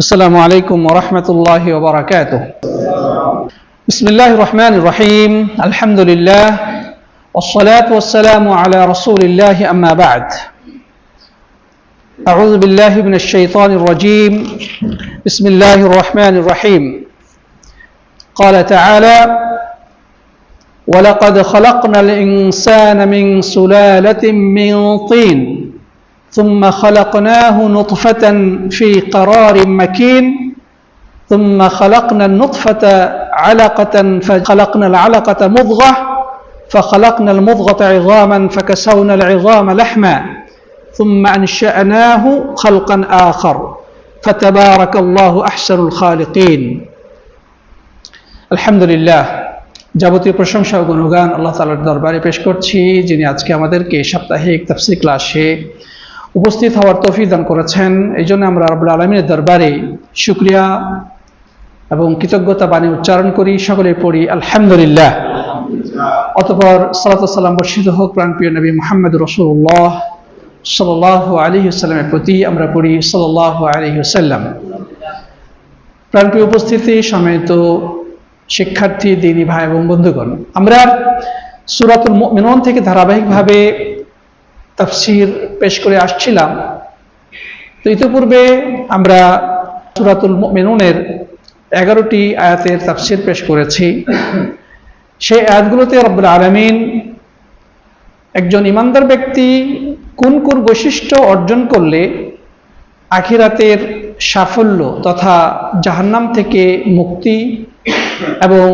السلام عليكم ورحمة الله وبركاته. بسم الله الرحمن الرحيم. الحمد لله والصلاة والسلام على رسول الله أما بعد. أعوذ بالله من الشيطان الرجيم. بسم الله الرحمن الرحيم. قال تعالى ولقد خلقنا الإنسان من سلالة من طين ثم خلقناه نطفة في قرار مكين ثم خلقنا النطفة علقة فخلقنا العلقة مضغة فخلقنا المضغة عظاما فكسونا العظام لحما ثم أنشأناه خلقا آخر فتبارك الله أحسن الخالقين الحمد لله যাবতীয় প্রশংসা ও গুণগান আল্লাহ তালার দরবারে পেশ করছি যিনি আজকে আমাদেরকে সাপ্তাহিক তাফসির ক্লাসে উপস্থিত হওয়ার তৌফিক দান করেছেন। এই জন্য আমরা রব্বুল আলমিনের দরবারে শুক্রিয়া এবং কৃতজ্ঞতা বাণী উচ্চারণ করি। সকলে পড়ি, আলহামদুলিল্লাহ। অতপর সালাতাম বর্ষিত হোক প্রাণপ্রিয় নবী মোহাম্মদ রসুল্লাহ সাল আলী সাল্লামের প্রতি আমরা পড়ি সাল আলী সাল্লাম প্রাণপ্রিয় উপস্থিতি সমেত শিক্ষার্থী, দিনী ভাই এবং বন্ধুগণ, আমরা সুরাতুল মিনন থেকে ধারাবাহিকভাবে তাফসির পেশ করে আসছিলাম। তো ইতিপূর্বে আমরা সুরাতুল মেনুনের এগারোটি আয়াতের তাফসির পেশ করেছি। সেই আয়াতগুলোতে রব্বুল আলমিন একজন ইমানদার ব্যক্তি কোন কোন বৈশিষ্ট্য অর্জন করলে আখিরাতের সাফল্য তথা জাহান্নাম থেকে মুক্তি এবং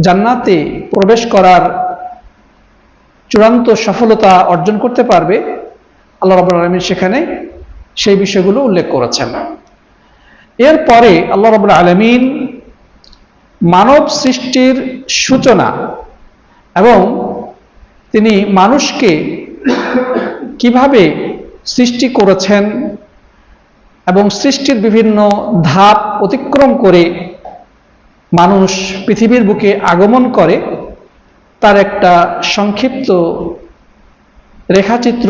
জান্নাতে প্রবেশ করার চূড়ান্ত সফলতা অর্জন করতে পারবে আল্লাহ রব আলমী সেখানে সেই বিষয়গুলো উল্লেখ করেছেন। এরপরে আল্লাহ রব আলমিন মানব সৃষ্টির সূচনা এবং তিনি মানুষকে কীভাবে সৃষ্টি করেছেন এবং সৃষ্টির বিভিন্ন ধাপ অতিক্রম করে মানুষ পৃথিবীর বুকে আগমন করে তার একটা সংক্ষিপ্ত রেখাচিত্র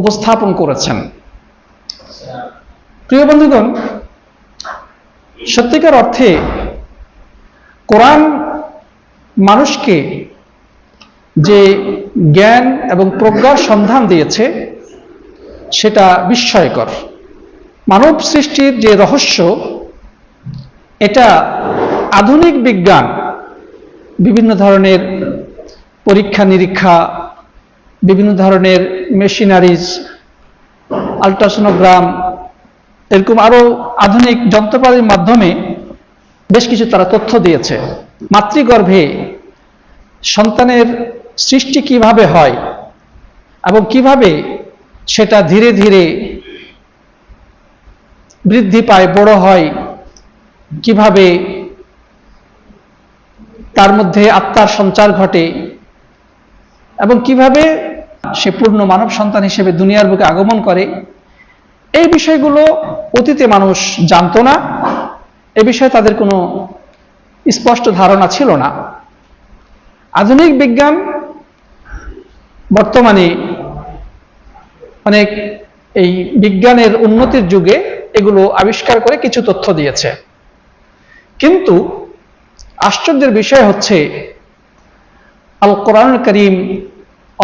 উপস্থাপন করেছেন। প্রিয় বন্ধুগণ, সত্যিকার অর্থে কোরআন মানুষকে যে জ্ঞান এবং প্রজ্ঞার সন্ধান দিয়েছে, সেটা বিস্ময়কর। মানব সৃষ্টির যে রহস্য, এটা আধুনিক বিজ্ঞান বিভিন্ন ধরনের পরীক্ষা নিরীক্ষা, বিভিন্ন ধরনের মেশিনারিজ আলট্রাসোনোগ্রাম এরকম আরও আধুনিক যন্ত্রপাতির মাধ্যমে বেশ কিছু তারা তথ্য দিয়েছে। মাতৃগর্ভে সন্তানের সৃষ্টি কীভাবে হয় এবং কীভাবে সেটা ধীরে ধীরে বৃদ্ধি পায়, বড় হয়, কীভাবে তার মধ্যে আত্মার সঞ্চার ঘটে এবং কীভাবে সে পূর্ণ মানব সন্তান হিসেবে দুনিয়ার বুকে আগমন করে, এই বিষয়গুলো অতীতে মানুষ জানতো না। এ বিষয়ে তাদের কোনো স্পষ্ট ধারণা ছিল না। আধুনিক বিজ্ঞান বর্তমানে অনেক এই বিজ্ঞানের উন্নতির যুগে এগুলো আবিষ্কার করে কিছু তথ্য দিয়েছে। কিন্তু আশ্চর্যের বিষয় হচ্ছে, আল কোরআন করিম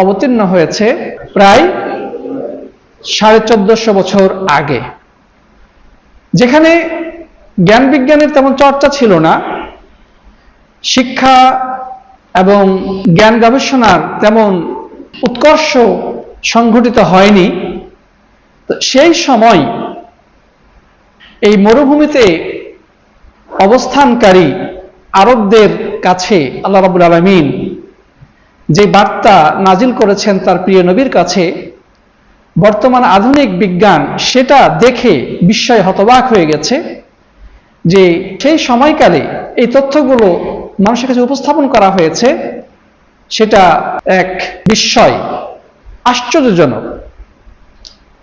অবতীর্ণ হয়েছে প্রায় সাড়ে চোদ্দশো বছর আগে। যেখানে জ্ঞান বিজ্ঞানের তেমন চর্চা ছিল না, শিক্ষা এবং জ্ঞান গবেষণার তেমন উৎকর্ষ সংঘটিত হয়নি। সেই সময় এই মরুভূমিতে অবস্থানকারী আরবদের কাছে আল্লাহ রাবুল আলমিন যে বার্তা নাজিল করেছেন তার প্রিয় নবীর কাছে, বর্তমান আধুনিক বিজ্ঞান সেটা দেখে বিস্ময় হতবাক হয়ে গেছে যে সেই সময়কালে এই তথ্যগুলো মানুষের কাছে উপস্থাপন করা হয়েছে, সেটা এক বিস্ময়, আশ্চর্যজনক।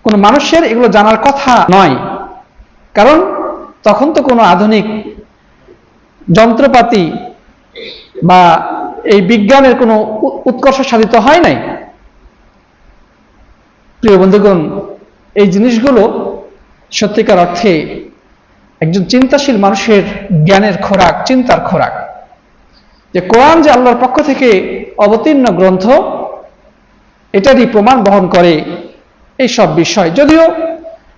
কোনো মানুষের এগুলো জানার কথা নয়, কারণ তখন তো কোনো আধুনিক যন্ত্রপাতি বা এই বিজ্ঞানের কোনো উৎকর্ষ সাধিত হয় নাই? প্রিয় বন্ধুগণ, এই জিনিসগুলো সত্যিকার অর্থে একজন চিন্তাশীল মানুষের জ্ঞানের খোরাক, চিন্তার খোরাক। যে কোরআন যে আল্লাহর পক্ষ থেকে অবতীর্ণ গ্রন্থ, এটারই প্রমাণ বহন করে এই সব বিষয়। যদিও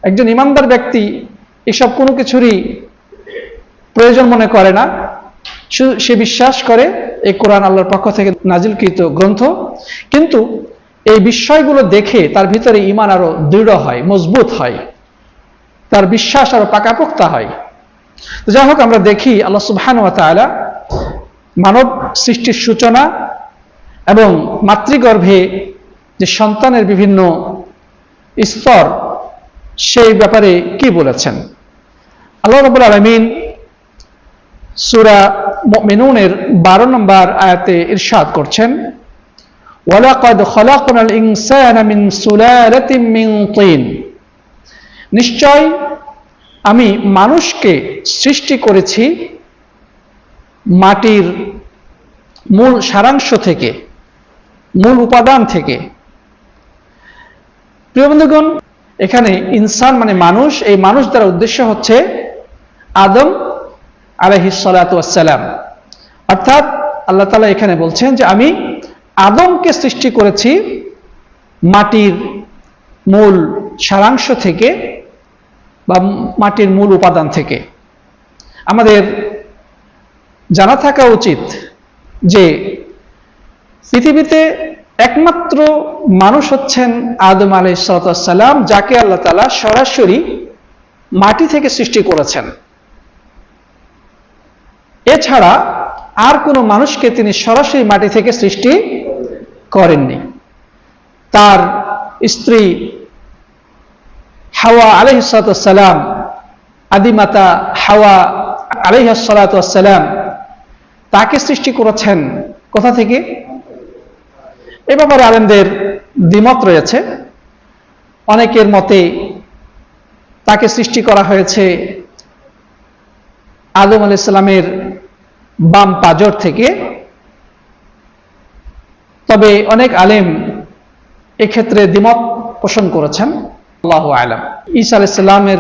একজন ইমানদার ব্যক্তি এসব কোনো কিছুরই প্রয়োজন মনে করে না সে বিশ্বাস করে এই কোরআন আল্লাহর পক্ষ থেকে নাজিলকৃত গ্রন্থ। কিন্তু এই বিষয়গুলো দেখে তার ভিতরে ইমান আরও দৃঢ় হয়, মজবুত হয়। তার বিশ্বাস আরও পাকাপোক্তা হয়। যাই হোক, আমরা দেখি আল্লাহ সুবহান তাআলা মানব সৃষ্টির সূচনা এবং মাতৃগর্ভে যে সন্তানের বিভিন্ন স্তর, সেই ব্যাপারে কি বলেছেন? আল্লাহ রবুল আলমিন সুরা মিনুনের বারো নম্বর আয়াতে ইরশাদ করছেন, ওয়ালাকাদ খলাকনাল ইনসানা মিন সুলালাতিন মিন তিন। নিশ্চয় আমি মানুষকে সৃষ্টি করেছি মাটির মূল সারাংশ থেকে, মূল উপাদান থেকে। প্রিয় বন্ধুগণ, এখানে ইনসান মানে মানুষ, এই মানুষ দ্বারা উদ্দেশ্য হচ্ছে আদম আলহিসালাম অর্থাৎ আল্লাহ তালা এখানে বলছেন যে আমি আদমকে সৃষ্টি করেছি মাটির মূল সারাংশ থেকে বা মাটির মূল উপাদান থেকে। আমাদের জানা থাকা উচিত যে পৃথিবীতে একমাত্র মানুষ হচ্ছেন আদম আলাইসালাম যাকে আল্লাহ তালা সরাসরি মাটি থেকে সৃষ্টি করেছেন। এছাড়া আর কোনো মানুষকে তিনি সরাসরি মাটি থেকে সৃষ্টি করেননি। তার স্ত্রী হাওয়া আলহিসালাম আদিমাতা হাওয়া আলহিসালাম তাকে সৃষ্টি করেছেন কোথা থেকে? এ ব্যাপারে আলেমদের দ্বিমত রয়েছে। অনেকের মতে তাকে সৃষ্টি করা হয়েছে আদম আলি ইসলামের বাম পাজর থেকে। তবে অনেক আলেম এক্ষেত্রে দ্বিমত পোষণ করেছেন। আল্লাহ আলম। ঈসা আলাইসাল্লামের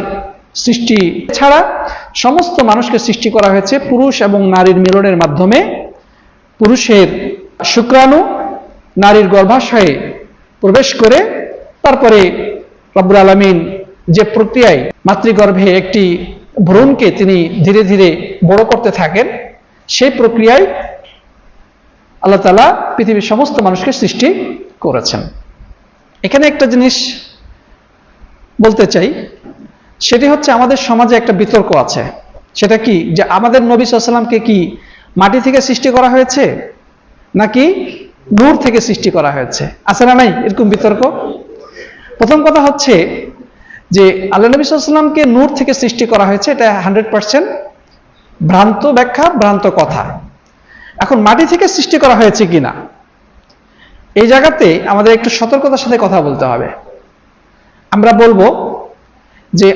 সৃষ্টি ছাড়া সমস্ত মানুষকে সৃষ্টি করা হয়েছে পুরুষ এবং নারীর মিলনের মাধ্যমে। পুরুষের শুক্রাণু নারীর গর্ভাশয়ে প্রবেশ করে, তারপরে রব্বুল আলমিন যে প্রক্রিয়ায় মাতৃগর্ভে একটি ভ্রূণকে তিনি ধীরে ধীরে বড় করতে থাকেন সেই প্রক্রিয়ায় আল্লাহ তালা পৃথিবীর সমস্ত মানুষকে সৃষ্টি করেছেন। এখানে একটা জিনিস বলতে চাই, সেটি হচ্ছে আমাদের সমাজে একটা বিতর্ক আছে। সেটা কি? যে আমাদের নবী সাল্লামকে কি মাটি থেকে সৃষ্টি করা হয়েছে, নাকি নূর থেকে সৃষ্টি করা হয়েছে? আছে না নাই এরকম বিতর্ক? প্রথম কথা হচ্ছে যে আল্লাহ নবী সাল্লামকে নূর থেকে সৃষ্টি করা হয়েছে, এটা হান্ড্রেড পার্সেন্ট ভ্রান্ত ব্যাখ্যা, ভ্রান্ত কথা। এখন মাটি থেকে সৃষ্টি করা হয়েছে কিনা? এই জায়গাতে আমাদের একটু সতর্কতার সাথে কথা বলতে হবে। আমরা বলব যে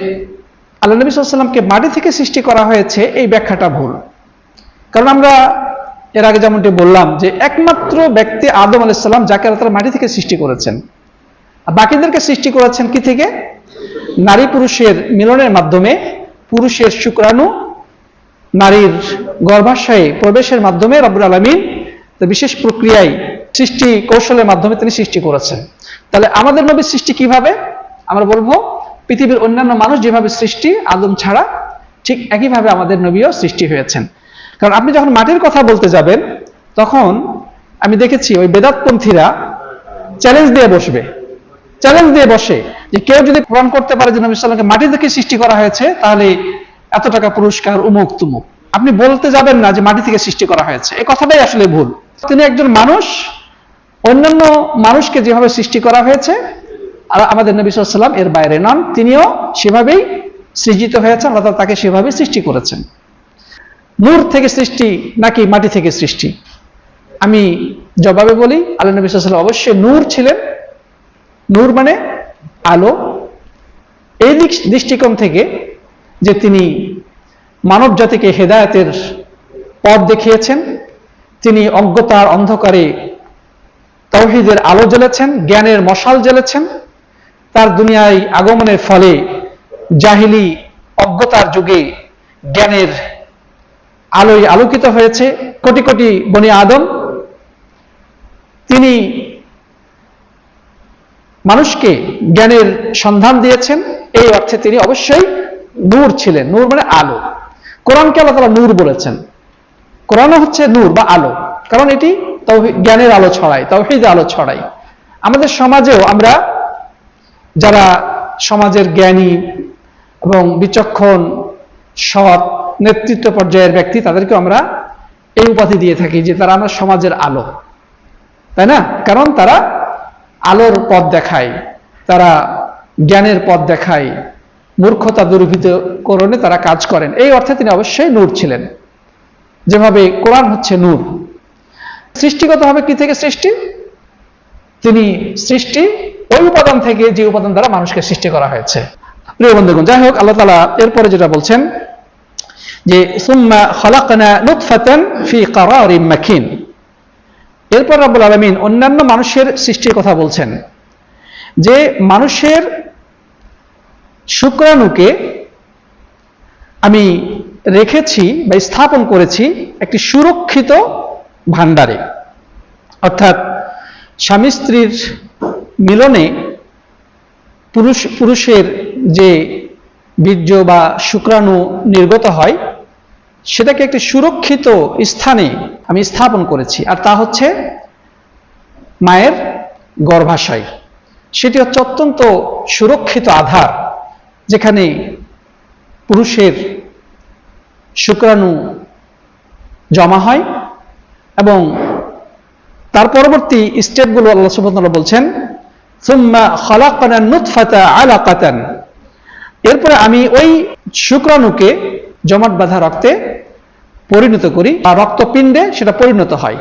আল্লাহ নবী সাল্লামকে মাটি থেকে সৃষ্টি করা হয়েছে, এই ব্যাখ্যাটা ভুল। কারণ আমরা এর আগে যেমনটি বললাম যে একমাত্র ব্যক্তি আদম আলাইসাল্লাম যাকে আল্লাহ মাটি থেকে সৃষ্টি করেছেন। বাকিদেরকে সৃষ্টি করেছেন কি থেকে? নারী পুরুষের মিলনের মাধ্যমে পুরুষের শুক্রাণু নারীর গর্ভাশয়ে প্রবেশের মাধ্যমে রব্বুল আলমিন বিশেষ প্রক্রিয়ায় সৃষ্টি কৌশলের মাধ্যমে তিনি সৃষ্টি করেছেন। তাহলে আমাদের নবীর সৃষ্টি কীভাবে? আমরা বলব, পৃথিবীর অন্যান্য মানুষ যেভাবে সৃষ্টি, আদম ছাড়া ঠিক একইভাবে আমাদের নবীও সৃষ্টি হয়েছেন। কারণ আপনি যখন মাটির কথা বলতে যাবেন, তখন আমি দেখেছি ওই বেদাতপন্থীরা চ্যালেঞ্জ দিয়ে বসবে। চ্যালেঞ্জ দিয়ে বসে যে কেউ যদি প্রমাণ করতে পারে যে নবী সাল্লামকে মাটি থেকে সৃষ্টি করা হয়েছে, তাহলে এত টাকা পুরস্কার, উমুক তুমুক। আপনি বলতে যাবেন না যে মাটি থেকে সৃষ্টি করা হয়েছে। এই কথাটাই আসলে ভুল। তিনি একজন মানুষ, অন্যান্য মানুষকে যেভাবে সৃষ্টি করা হয়েছে, আর আমাদের নবী সাল্লাম এর বাইরে নন, তিনিও সেভাবেই সৃজিত হয়েছেন আল্লাহ তাকে সেভাবে সৃষ্টি করেছেন। নূর থেকে সৃষ্টি নাকি মাটি থেকে সৃষ্টি? আমি জবাবে বলি, আল্লাহ নবী সাল্লাম অবশ্যই নূর ছিলেন। নূর মানে আলো। এই দৃষ্টিকোণ থেকে যে তিনি মানব জাতিকে হেদায়তের পথ দেখিয়েছেন, তিনি অজ্ঞতার অন্ধকারে তৌহিদের আলো জ্বেলেছেন, জ্ঞানের মশাল জ্বেলেছেন, তার দুনিয়ায় আগমনের ফলে জাহিলি অজ্ঞতার যুগে জ্ঞানের আলোয় আলোকিত হয়েছে। কোটি কোটি বনি আদম, তিনি মানুষকে জ্ঞানের সন্ধান দিয়েছেন। এই অর্থে তিনি অবশ্যই নূর ছিলেন, নূর মানে আলো। কোরআনকে আল্লাহ তালা নূর বলেছেন। কোরআনও হচ্ছে নূর বা আলো, কারণ এটি জ্ঞানের আলো ছড়ায় তাওহিদ আলো ছড়ায়। আমাদের সমাজেও আমরা যারা সমাজের জ্ঞানী এবং বিচক্ষণ, সৎ, নেতৃত্ব পর্যায়ের ব্যক্তি তাদেরকে আমরা এই উপাধি দিয়ে থাকি যে তারা আমরা সমাজের আলো। তাই না? কারণ তারা আলোর পথ দেখায়, তারা জ্ঞানের পথ দেখায়। মূর্খতা দুর্বৃতকরণে তারা কাজ করেন। এই অর্থে তিনি অবশ্যই নূর ছিলেন। যেভাবে কোরআন হচ্ছে নূর। সৃষ্টিগতভাবে কি থেকে সৃষ্টি? তিনি সৃষ্টি ওই উপাদান থেকে যে উপাদান দ্বারা মানুষকে সৃষ্টি করা হয়েছে। প্রিয় বন্ধুগণ, যাই হোক, আল্লাহ তালা এরপরে যেটা বলছেন যে, সুম্মা খলাকনা নুতফাতান ফি কারারিম মাকিন। এরপর রাব্বুল আলামিন অন্যান্য মানুষের সৃষ্টির কথা বলছেন যে, মানুষের শুক্রাণুকে আমি রেখেছি বা স্থাপন করেছি একটি সুরক্ষিত ভাণ্ডারে। অর্থাৎ স্বামী স্ত্রীর মিলনে পুরুষ, পুরুষের যে বীর্য বা শুক্রাণু নির্গত হয়, সেটাকে একটি সুরক্ষিত স্থানে আমি স্থাপন করেছি। আর তা হচ্ছে মায়ের গর্ভাশয়। সেটি হচ্ছে অত্যন্ত সুরক্ষিত আধার। যেখানে পুরুষের শুক্রাণু জমা হয় এবং তার পরবর্তী স্টেপগুলো আল্লাহ সুবহানাহু বলছেন, সুম্মা খলাকনা এরপরে আমি ওই শুক্রাণুকে জমাট বাঁধা রক্তে পরিণত করি, বা রক্তপিণ্ডে সেটা পরিণত হয়।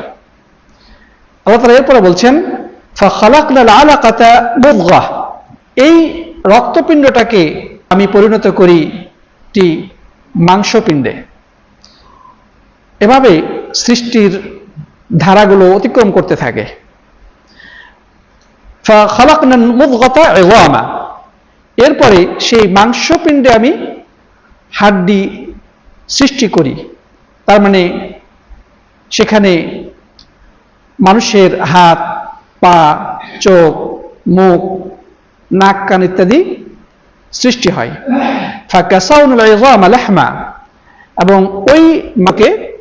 আল্লাহ তাআলা এরপরে বলছেন ফাখালাকনা আলাকাতা এই রক্তপিণ্ডটাকে আমি পরিণত করি একটি মাংসপিণ্ডে। এভাবে সৃষ্টির ধারাগুলো অতিক্রম করতে থাকে। এরপরে সেই মাংসপিণ্ডে আমি হাড্ডি সৃষ্টি করি। তার মানে সেখানে মানুষের হাত, পা, চোখ, মুখ, নাক, কান ইত্যাদি সৃষ্টি হয়। এবং ওই মাকে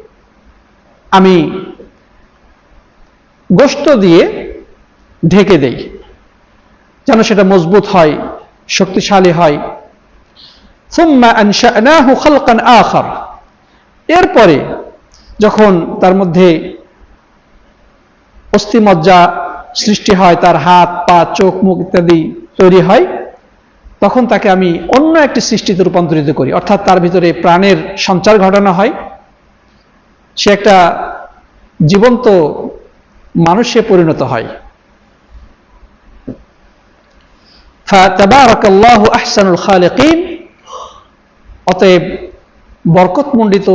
আমি গোশত দিয়ে ঢেকে দেই। যেন সেটা মজবুত হয়, শক্তিশালী হয়। এরপরে যখন তার মধ্যে অস্থিমজ্জা সৃষ্টি হয়, তার হাত, পা, চোখ, মুখ ইত্যাদি তৈরি হয় তখন তাকে আমি অন্য একটি সৃষ্টিতে রূপান্তরিত করি। অর্থাৎ তার ভিতরে প্রাণের সঞ্চার ঘটানো হয়। সে একটা জীবন্ত মানুষে পরিণত হয়। আহসানুল খালেকিন। অতএব বরকতমণ্ডিত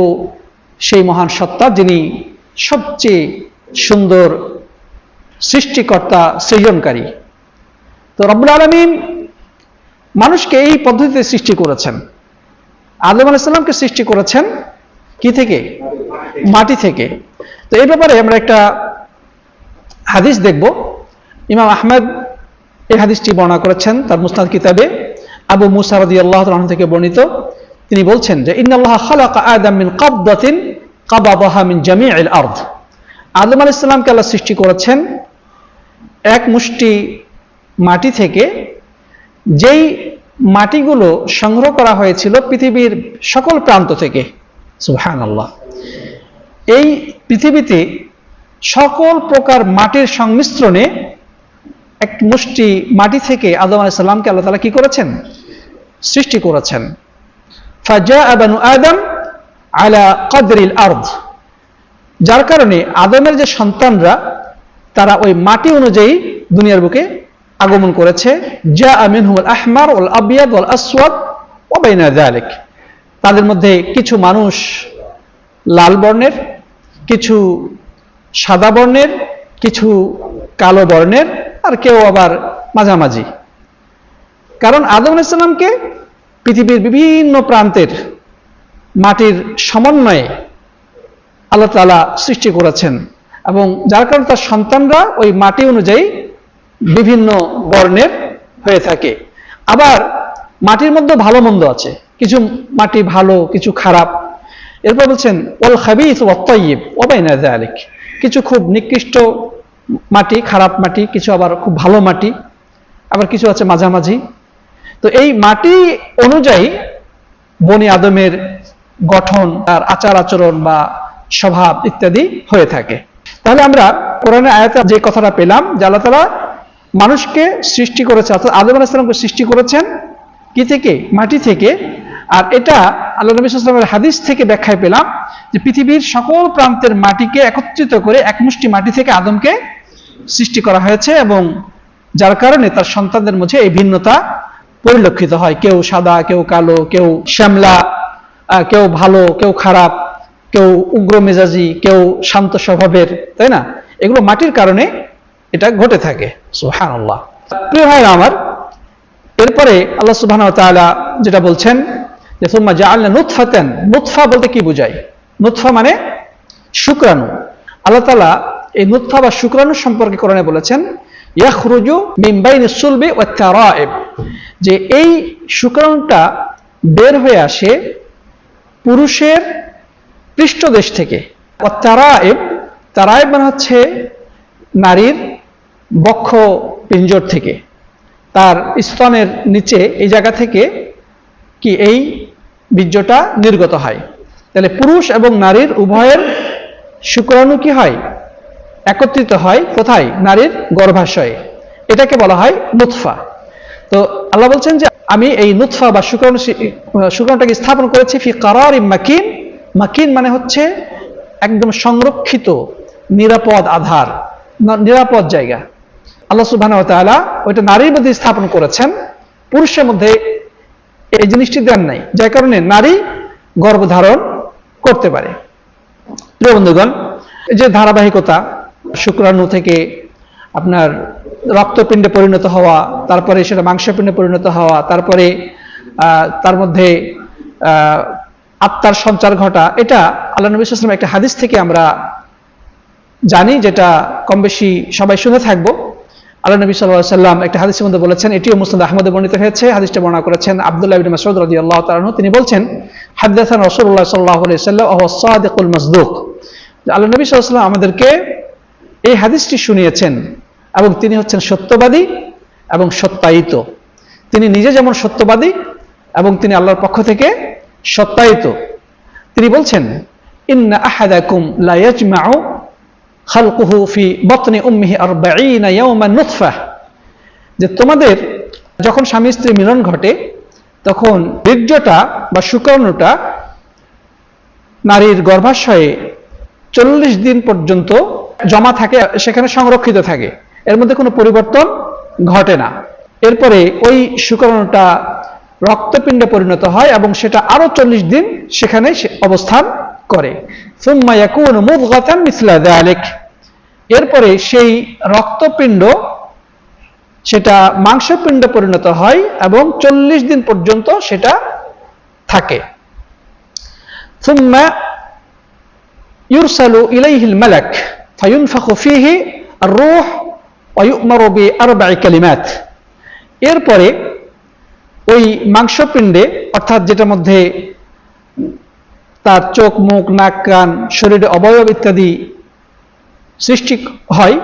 সেই মহান সত্তা যিনি সবচেয়ে সুন্দর সৃষ্টিকর্তা, সৃজনকারী। তো রব্বুল আলমিন মানুষকে এই পদ্ধতিতে সৃষ্টি করেছেন। আদম আলাইসাল্লামকে সৃষ্টি করেছেন কি থেকে? মাটি থেকে। তো এই ব্যাপারে আমরা একটা হাদিস দেখব। ইমাম আহমেদ এই হাদিসটি বর্ণনা করেছেন তার মুস্তাদ কিতাবে। আবু মুসা আল্লাহ তাআলা থেকে বর্ণিত। তিনি বলছেন যে, ইন্নাল্লাহ খালাকা আদম মিন কাবদাতিন কাবাদাহা মিন জামিউল আরদ। আদম আলাইহিস সালামকে আল্লাহ সৃষ্টি করেছেন এক মুষ্টি মাটি থেকে যেই মাটিগুলো সংগ্রহ করা হয়েছিল পৃথিবীর সকল প্রান্ত থেকে, সুবহানাল্লাহ, এই পৃথিবীতে সকল প্রকার মাটির সংমিশ্রণে এক মুষ্টি মাটি থেকে আদম আলাইহিস সালামকে আল্লাহ তালা কি করেছেন? সৃষ্টি করেছেন। ফাজা বানু আদম আলা কদরিল আরদ, যার কারণে আদমের যে সন্তানরা, তারা ওই মাটি অনুযায়ী দুনিয়ার বুকে আগমন করেছে যা আমিনহুল আহমার ওল আবিয়াদ ওল আসওয়াদ ও বাইনা তাদের মধ্যে কিছু মানুষ লাল বর্ণের, কিছু সাদা বর্ণের, কিছু কালো বর্ণের, আর কেউ আবার মাঝামাঝি। কারণ আদম ইসলামকে পৃথিবীর বিভিন্ন প্রান্তের মাটির সমন্বয়ে আল্লাহ তালা সৃষ্টি করেছেন এবং যার কারণে তার সন্তানরা ওই মাটি অনুযায়ী বিভিন্ন বর্ণের হয়ে থাকে। আবার মাটির মধ্যে ভালো মন্দ আছে। কিছু মাটি ভালো, কিছু খারাপ। এরপর বলছেন ওল খাবিস ওয়াত্তাইব ওবাইনা আলিক কিছু খুব নিকৃষ্ট মাটি, খারাপ মাটি, কিছু আবার খুব ভালো মাটি, আবার কিছু আছে মাঝামাঝি। তো এই মাটি অনুযায়ী বনি আদমের গঠন, তার আচার আচরণ বা স্বভাব ইত্যাদি হয়ে থাকে। তাহলে আমরা কোরআনের আয়াতে যে কথাটা পেলাম, যে আল্লাহ তালা মানুষকে সৃষ্টি করেছে, অর্থাৎ আদম আলাহিসামকে সৃষ্টি করেছেন কি থেকে? মাটি থেকে। আর এটা আল্লাহ নবী সাল্লামের হাদিস থেকে ব্যাখ্যায় পেলাম যে পৃথিবীর সকল প্রান্তের মাটিকে একত্রিত করে এক মুষ্টি মাটি থেকে আদমকে সৃষ্টি করা হয়েছে এবং যার কারণে তার সন্তানদের মধ্যে এই ভিন্নতা পরিলক্ষিত হয়। কেউ সাদা, কেউ কালো, কেউ শ্যামলা কেউ ভালো, কেউ খারাপ, কেউ উগ্র মেজাজি, কেউ শান্ত স্বভাবের, তাই না? এগুলো মাটির কারণে এটা ঘটে থাকে সুহান আল্লাহ প্রিয় ভাইরা আমার, এরপরে আল্লাহ সুবহান তাআলা যেটা বলছেন যে, সুম্মা জাআলনা নুতফাতান নুতফা বলতে কি বোঝায়? নুতফা মানে শুক্রাণু। আল্লাহ তাআলা এই নুতফা বা শুক্রাণু সম্পর্কে কোরআনে বলেছেন, ইয়াখরুজু মিন বাইনি সুলবি ওয়াত তারাইব যে এই শুক্রাণুটা বের হয়ে আসে পুরুষের পৃষ্ঠদেশ থেকে। ওয়াত তারাইব তারাইব মানে হচ্ছে নারীর বক্ষ পিঞ্জর থেকে। তার স্তনের নিচে এই জায়গা থেকে কি এই বীর্যটা নির্গত হয়। তাহলে পুরুষ এবং নারীর উভয়ের শুক্রাণু কি হয়? একত্রিত হয় কোথায়? নারীর গর্ভাশয়ে। এটাকে বলা হয় নুৎফা। তো আল্লাহ বলছেন যে আমি এই নুৎফা বা শুক্রাণু শুক্রাণুটাকে স্থাপন করেছি ফি কারার মাকিন। মাকিন মানে হচ্ছে একদম সংরক্ষিত, নিরাপদ আধার নিরাপদ জায়গা। আল্লাহ সুবহান তাআলা ওইটা নারীর মধ্যে স্থাপন করেছেন, পুরুষের মধ্যে এই জিনিসটি দেন নাই, যার কারণে নারী গর্ভধারণ করতে পারে। প্রিয় বন্ধুগণ যে ধারাবাহিকতা, শুক্রাণু থেকে আপনার রক্তপিণ্ডে পরিণত হওয়া, তারপরে সেটা মাংসপিণ্ডে পরিণত হওয়া, তারপরে তার মধ্যে আত্মার সঞ্চার ঘটা, এটা আল্লাহ নবী ওয়াসাল্লাম একটা হাদিস থেকে আমরা জানি, যেটা কম বেশি সবাই শুনে থাকব। আল্লাহ নবী সাল্লাহ সাল্লাম একটা হাদিসের মধ্যে বলেছেন, এটিও মুসলিম আহমদে বর্ণিত হয়েছে। হাদিসটা বর্ণনা করেছেন আব্দুল্লাহ ইবিন মাসউদ রাদিয়াল্লাহু তাআলা আনহু। তিনি বলছেন হাদাসান রাসূলুল্লাহ সাল্লাল্লাহু আলাইহি সাল্লাম, ওয়া হুয়া সাদিকুল মাসদুক। যে আল্লাহ নবী সাল্লাম আমাদেরকে এই হাদিসটি শুনিয়েছেন এবং তিনি হচ্ছেন সত্যবাদী এবং সত্যায়িত। তিনি নিজে যেমন সত্যবাদী এবং তিনি আল্লাহর পক্ষ থেকে সত্যায়িত। তিনি বলছেন, ইন্না আহাদাকুম লা ইয়াজমাউ খালকুহু ফি বতনি উম্মিহি আরবাঈনা ইয়াওমান নুতফাহ যে তোমাদের যখন স্বামী স্ত্রী মিলন ঘটে, তখন বীর্যটা বা শুক্রাণুটা নারীর গর্ভাশয়ে চল্লিশ দিন পর্যন্ত জমা থাকে, সেখানে সংরক্ষিত থাকে। এর মধ্যে কোনো পরিবর্তন ঘটে না। এরপরে ওই শুক্রাণুটা রক্তপিণ্ডে পরিণত হয় এবং সেটা আরও চল্লিশ দিন সেখানে অবস্থান করে। এরপরে সেই রক্তপিণ্ড, সেটা মাংসপিণ্ড পরিণত হয় এবং চল্লিশ দিন পর্যন্ত সেটা থাকে। সুম্মা ইউরসালু ইলাইহিল মালাক, ফায়ুনফাখু ফিহি রুহ আরও বিআরবাই কালিমাত। এরপরে ওই মাংসপিণ্ডে, অর্থাৎ যেটার মধ্যে তার চোখ, মুখ, নাক, কান, শরীরে অবয়ব ইত্যাদি সৃষ্টি হয়,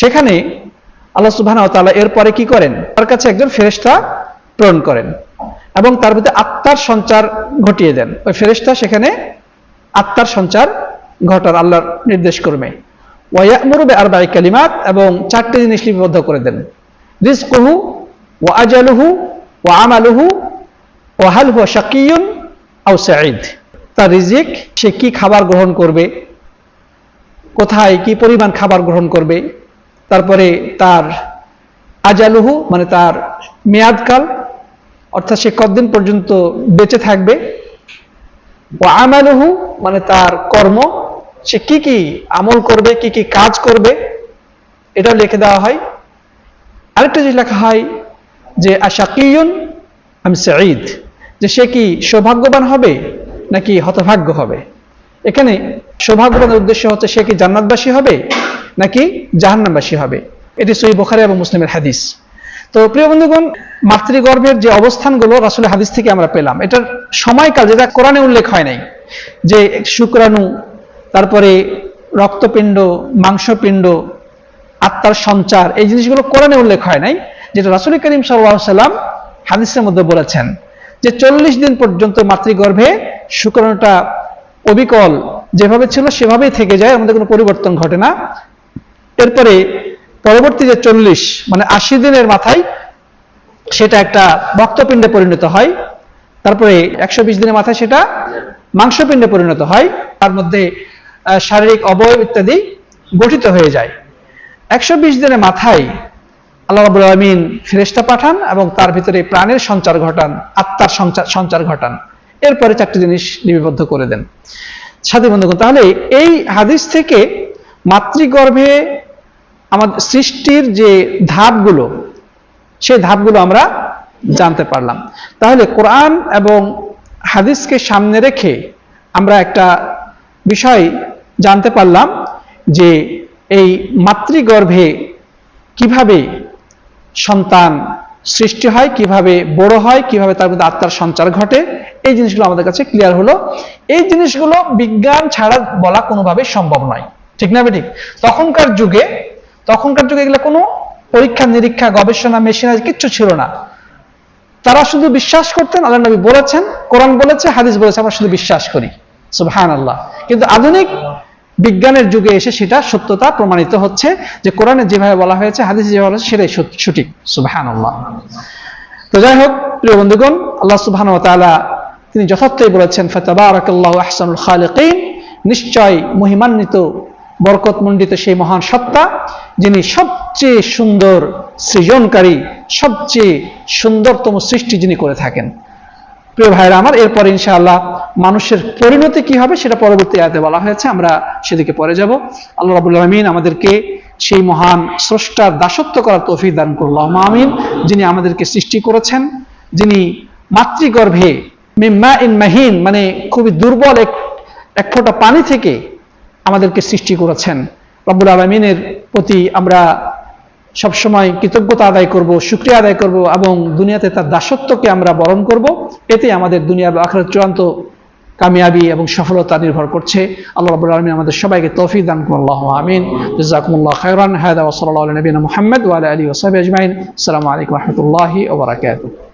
সেখানে আল্লাহ সুবহানাহু ওয়া তাআলা এরপরে কি করেন? তার কাছে একজন ফেরেশতা প্রেরণ করেন এবং তার ভিতরে আত্মার সঞ্চার ঘটিয়ে দেন। ওই ফেরেশতা সেখানে আত্মার সঞ্চার ঘটার আল্লাহর নির্দেশ করবে আর বিআরবা'i কালিমাত এবং চারটি জিনিস লিপিবদ্ধ করে দেন। রিজকুহু ওয়া আজালুহু ওয়া আমালুহু ওয়া হাল হুয়া শাকিয়ুন আও সাঈদ। তার রিজিক, সে কি খাবার গ্রহণ করবে, কোথায় কি পরিমাণ খাবার গ্রহণ করবে, তারপরে তার আজালুহু মানে তার মেয়াদকাল, অর্থাৎ সে কতদিন পর্যন্ত বেঁচে থাকবে ও আমালুহু মানে তার কর্ম, সে কি কি আমল করবে, কি কি কাজ করবে, এটাও লিখে দেওয়া হয়। আরেকটা জিনিস লেখা হয় যে আশাকিউন আমি সাঈদ, যে সে কি সৌভাগ্যবান হবে? নাকি হতভাগ্য হবে? এখানে সৌভাগ্যবানের উদ্দেশ্য হচ্ছে সে কি জান্নাতবাসী হবে নাকি জাহান্নামবাসী হবে? এটি সই বোখারি এবং মুসলিমের হাদিস। তো প্রিয় বন্ধুগণ, মাতৃগর্ভের যে অবস্থানগুলো রাসুলের হাদিস থেকে আমরা পেলাম, এটার সময়কাল যেটা কোরআনে উল্লেখ হয় নাই, যে শুক্রাণু, তারপরে রক্তপিণ্ড, মাংসপিণ্ড, আত্মার সঞ্চার, এই জিনিসগুলো কোরআনে উল্লেখ হয় নাই, যেটা রাসুল করিম সাল্লাহ সাল্লাম হাদিসের মধ্যে বলেছেন যে চল্লিশ দিন পর্যন্ত মাতৃগর্ভে শুক্রাণুটা অবিকল যেভাবে ছিল সেভাবেই থেকে যায়, আমাদের কোনো পরিবর্তন ঘটে না। এরপরে পরবর্তী যে চল্লিশ মানে আশি দিনের মাথায় সেটা একটা বক্তপিণ্ডে পরিণত হয়। তারপরে একশো বিশ দিনের মাথায় সেটা মাংসপিণ্ডে পরিণত হয়। তার মধ্যে শারীরিক অবয়ব ইত্যাদি গঠিত হয়ে যায়। একশো বিশ দিনের মাথায় আল্লাহ রাবুল আলমিন ফেরেস্তা পাঠান এবং তার ভিতরে প্রাণের সঞ্চার ঘটান, আত্মার সঞ্চার সঞ্চার ঘটান। এরপরে চারটি জিনিস লিপিবদ্ধ করে দেন। সাথী বন্ধুগণ, তাহলে এই হাদিস থেকে মাতৃগর্ভে আমাদের সৃষ্টির যে ধাপগুলো, সেই ধাপগুলো আমরা জানতে পারলাম। তাহলে কোরআন এবং হাদিসকে সামনে রেখে আমরা একটা বিষয় জানতে পারলাম যে এই মাতৃগর্ভে কীভাবে সন্তান সৃষ্টি হয়, কীভাবে বড় হয়, কীভাবে তার মধ্যে আত্মার সঞ্চার ঘটে, এই জিনিসগুলো আমাদের কাছে ক্লিয়ার হলো। এই জিনিসগুলো বিজ্ঞান ছাড়া বলা কোনোভাবে সম্ভব নয়। ঠিক না ঠিক তখনকার যুগে তখনকার যুগে এগুলো কোনো পরীক্ষা, নিরীক্ষা, গবেষণা মেশিনারি কিচ্ছু ছিল না। তারা শুধু বিশ্বাস করতেন, আল্লাহ নবী বলেছেন, কোরআন বলেছে, হাদিস বলেছে, আমরা শুধু বিশ্বাস করি। সুবহান আল্লাহ কিন্তু আধুনিক বিজ্ঞানের যুগে এসে সেটা সত্যতা প্রমাণিত হচ্ছে যে কোরআনে যেভাবে বলা হয়েছে, হাদিসে যেভাবে বলা হয়েছে, সেটাই সঠিক। সুবহান আল্লাহ তো যাই হোক, প্রিয় বন্ধুগণ, আল্লাহ সুবহান তাআলা তিনি যথার্থই বলেছেন, ফাতাবারাকাল্লাহু আহসানুল খালিকিন নিশ্চয় মহিমান্বিত, বরকতমণ্ডিত সেই মহান সত্তা, যিনি সবচেয়ে সুন্দর সৃজনকারী, সবচেয়ে সুন্দরতম সৃষ্টি যিনি করে থাকেন। প্রিয় ভাইরা আমার, এরপর ইনশাআল্লাহ মানুষের পরিণতি কি হবে সেটা পরবর্তী আয়াতে বলা হয়েছে, আমরা সেদিকে পরে যাব। আল্লাহ রাবুল আলমিন আমাদেরকে সেই মহান স্রষ্টার দাসত্ব করার তৌফিক দান করল্লাহ আমিন, যিনি আমাদেরকে সৃষ্টি করেছেন, যিনি মাতৃগর্ভে ইন মাহিন মানে খুবই দুর্বল এক এক ফোঁটা পানি থেকে আমাদেরকে সৃষ্টি করেছেন। রব্বুল আলমিনের প্রতি আমরা সবসময় কৃতজ্ঞতা আদায় করব, শুক্রিয়া আদায় করব এবং দুনিয়াতে তার দাসত্বকে আমরা বরণ করব। এতে আমাদের দুনিয়া আখের চূড়ান্ত কামিয়াবি এবং সফলতা নির্ভর করছে। আল্লাহ রাব্বুল আলামিন আমাদের সবাইকে তৌফিক দান করল্লাহ আমিন। জাকুমুল্লাহ খায়রান। হায়দা ওসল নবিয়িনা মুহাম্মদ ওয়া আলা সাহবিহি আজমাইন। আসসালামু আলাইকুম রহমতুল্লাহি রাহমাতুল্লাহি ওয়া বারাকাতুহু।